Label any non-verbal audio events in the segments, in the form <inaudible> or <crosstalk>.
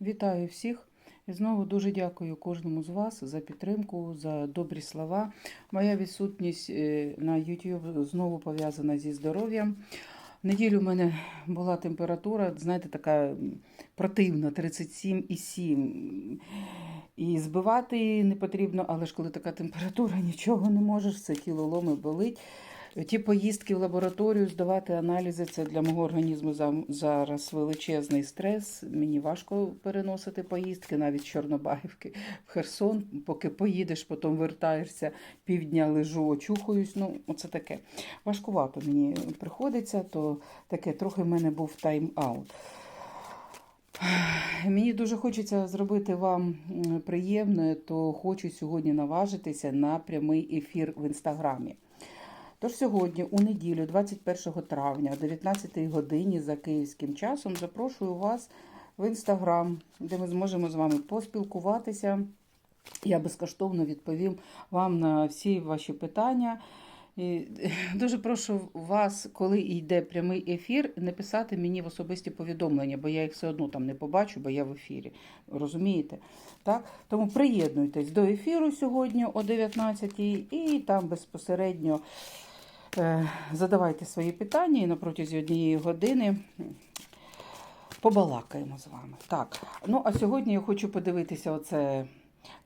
Вітаю всіх. І знову дуже дякую кожному з вас за підтримку, за добрі слова. Моя відсутність е, на YouTube знову пов'язана зі здоров'ям. Неділю в мене була температура, знаєте, така противна 37,7. І збивати не потрібно, але ж коли така температура, <laughs> нічого не можеш, все тіло ломи болить. Ті поїздки в лабораторію, здавати аналізи, це для мого організму зараз величезний стрес. Мені важко переносити поїздки, навіть Чорнобаївки в Херсон. Поки поїдеш, потім вертаєшся, півдня лежу, очухуюсь. Ну, оце таке. Важкувато мені приходиться, то таке трохи в мене був тайм-аут. Мені дуже хочеться зробити вам приємне, то хочу сьогодні наважитися на прямий ефір в інстаграмі. Тож сьогодні, у неділю, 21 травня, о 19 годині за київським часом, запрошую вас в інстаграм, де ми зможемо з вами поспілкуватися. Я безкоштовно відповім вам на всі ваші питання. І дуже прошу вас, коли йде прямий ефір, не писати мені в особисті повідомлення, бо я їх все одно там не побачу, бо я в ефірі. Розумієте? Так? Тому приєднуйтесь до ефіру сьогодні о 19 і там безпосередньо е, задавайте свої питання і на протязі однієї години побалакаємо з вами. Так, ну а сьогодні я хочу подивитися оце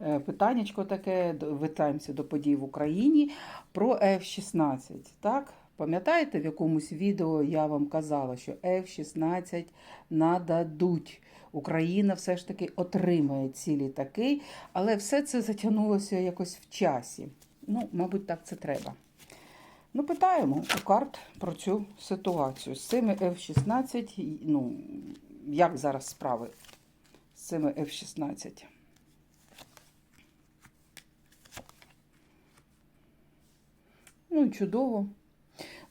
е, питаннячко таке, вертаємося до подій в Україні про F-16. Так? Пам'ятаєте, в якомусь відео я вам казала, що F-16 нададуть. Україна все ж таки отримає ці літаки, але все це затягнулося якось в часі. Ну, мабуть, так це треба. Ну, питаємо у карт про цю ситуацію. З цими F-16, ну, як зараз справи з цими F-16? Ну, чудово.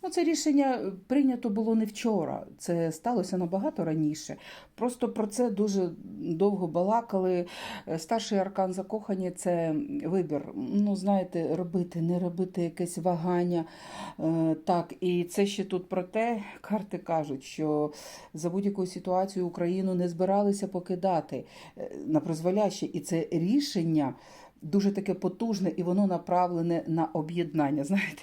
Ну, це рішення прийнято було не вчора. Це сталося набагато раніше. Просто про це дуже довго балакали. Е, Старший аркан закохані це вибір. Ну, знаєте, робити, не робити якесь вагання. Е, Так, і це ще тут про те, карти кажуть, що за будь-яку ситуацію Україну не збиралися покидати е, на призволяще. І це рішення дуже таке потужне, і воно направлене на об'єднання. <laughs> Знаєте,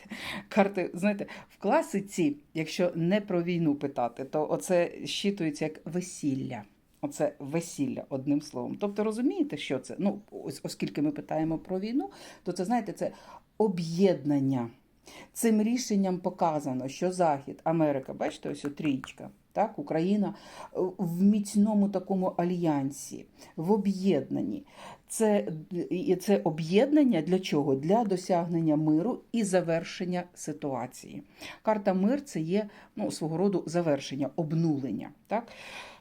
карти, знаєте, в класиці, якщо не про війну питати, то оце щитується як весілля. Оце весілля, одним словом. Тобто розумієте, що це? Ну, ось, оскільки ми питаємо про війну, то це знаєте, це об'єднання. Цим рішенням показано, що Захід, Америка, бачите, ось трічка, так, Україна е, в міцному такому альянсі, в об'єднанні. Це, це об'єднання для чого? Для досягнення миру і завершення ситуації. Карта мир це є ну, свого роду завершення, обнулення. Так?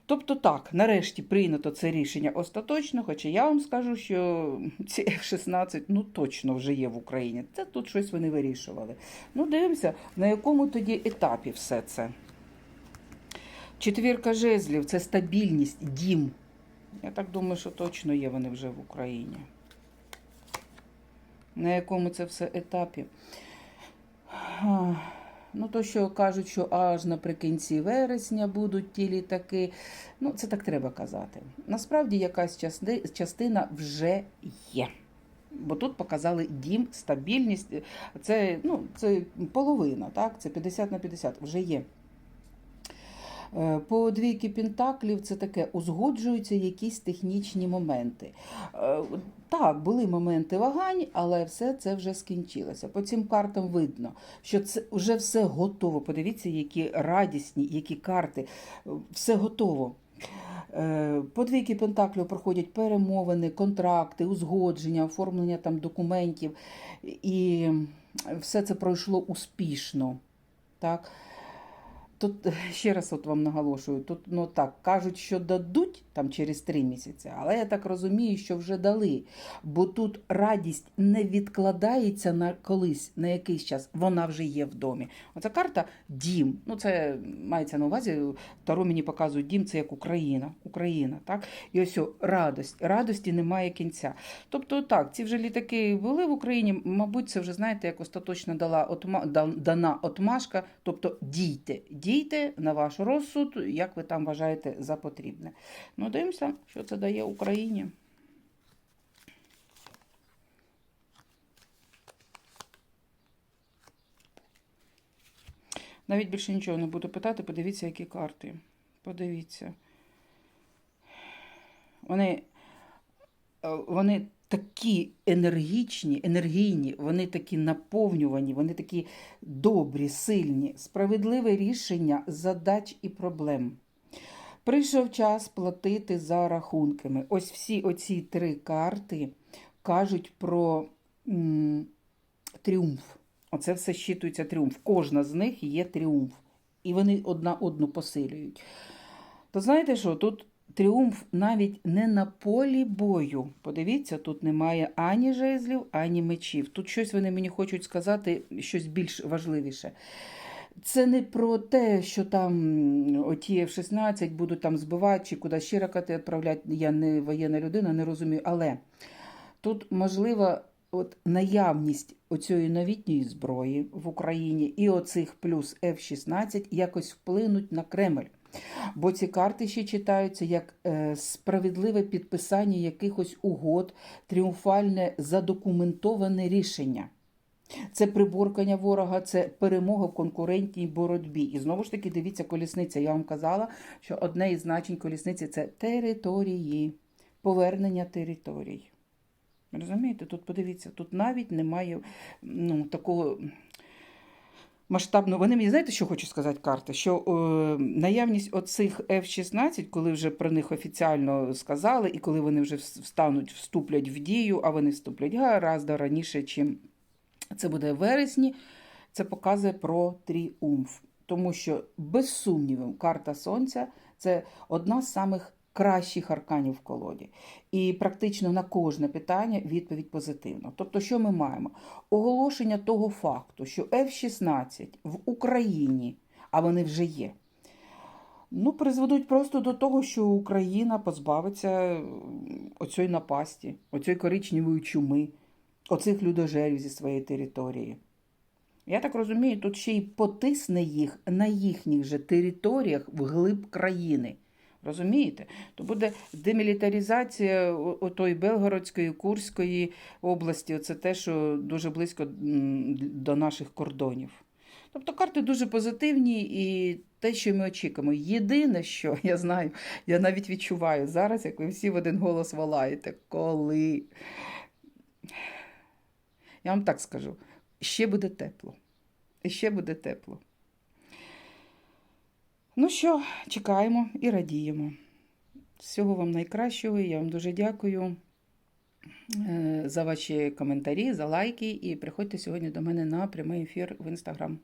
Тобто так, нарешті прийнято це рішення остаточно, хоча я вам скажу, що ці F-16 ну, точно вже є в Україні. Це тут щось вони вирішували. Ну, дивимося, на якому тоді етапі все це. Четвірка жезлів це стабільність, дім. Я так думаю, що точно є вони вже в Україні. На якому це все етапі? Ну, то, що кажуть, що аж наприкінці вересня будуть ті літаки. Ну, це так треба казати. Насправді якась частина вже є. Бо тут показали дім, стабільність. Це, ну, це половина, так? Це 50 на 50 вже є. Е, По двійки пентаклів це таке узгоджуються якісь технічні моменти. Е, Так, були моменти вагань, але все це вже скінчилося. По цим картам видно, що це вже все готово. Подивіться, які радісні, які карти, все готово. Е, По двійки пентаклів проходять перемовини, контракти, узгодження, оформлення там документів, і все це пройшло успішно. Так? Тут е, ще раз от вам наголошую, тут ну так кажуть, що дадуть там через три місяці, але я так розумію, що вже дали. Бо тут радість не відкладається на колись, на якийсь час, вона вже є в домі. Оця карта дім. Ну це мається на увазі. Таро мені показують дім, це як Україна. Україна, так? І ось о, радость. Радості немає кінця. Тобто, так, ці вже літаки були в Україні, мабуть, це вже знаєте, як остаточно дала отма, дана отмашка, тобто дійте, дійте на ваш розсуд, як ви там вважаєте за потрібне. Ну, дивимося, що це дає Україні. Навіть більше нічого не буду питати, подивіться, які карти. Подивіться. Вони, е, вони такі енергічні, енергійні, вони такі наповнювані, вони такі добрі, сильні, справедливе рішення задач і проблем. Прийшов час платити за рахунками. Ось всі оці три карти кажуть про м, тріумф. Оце все щитується тріумф. Кожна з них є тріумф. І вони одна одну посилюють. То знаєте що? Тут тріумф навіть не на полі бою. Подивіться, тут немає ані жезлів, ані мечів. Тут щось вони мені хочуть сказати, щось більш важливіше. Це не про те, що там оті F-16 будуть там збивати чи куди ще ракети відправляти. Я не воєнна людина, не розумію. Але тут можлива от наявність оцієї новітньої зброї в Україні і оцих плюс F-16 якось вплинуть на Кремль. Бо ці карти ще читаються як е, справедливе підписання якихось угод, тріумфальне задокументоване рішення. Це приборкання ворога, це перемога в конкурентній боротьбі. І знову ж таки, дивіться, колісниця. Я вам казала, що одне із значень колісниці це території, повернення територій. Розумієте, тут подивіться, тут навіть немає ну, такого масштабного. Вони мені знаєте, що хочу сказати карти? Що е, наявність оцих F-16, коли вже про них офіціально сказали, і коли вони вже встануть, вступлять в дію, а вони вступлять гораздо раніше, чим це буде в вересні, це показує про тріумф. Тому що, без сумніву, карта Сонця це одна з самих кращих арканів в колоді. І практично на кожне питання відповідь позитивна. Тобто, що ми маємо? Оголошення того факту, що F-16 в Україні, а вони вже є, ну, призведуть просто до того, що Україна позбавиться оцій напасті, оцій коричневої чуми, оцих людожерів зі своєї території. Я так розумію, тут ще й потисне їх на їхніх же територіях вглиб країни. Розумієте? То буде демілітаризація отої Белгородської, Курської області. Це те, що дуже близько до наших кордонів. Тобто карти дуже позитивні і те, що ми очікуємо. Єдине, що <laughs> я знаю, я навіть відчуваю зараз, як ви всі в один голос волаєте, коли. Я вам так скажу, ще буде тепло. І ще буде тепло. Ну що, чекаємо і радіємо. Всього вам найкращого. Я вам дуже дякую е, за ваші коментарі, за лайки. І приходьте сьогодні до мене на прямий ефір в інстаграм.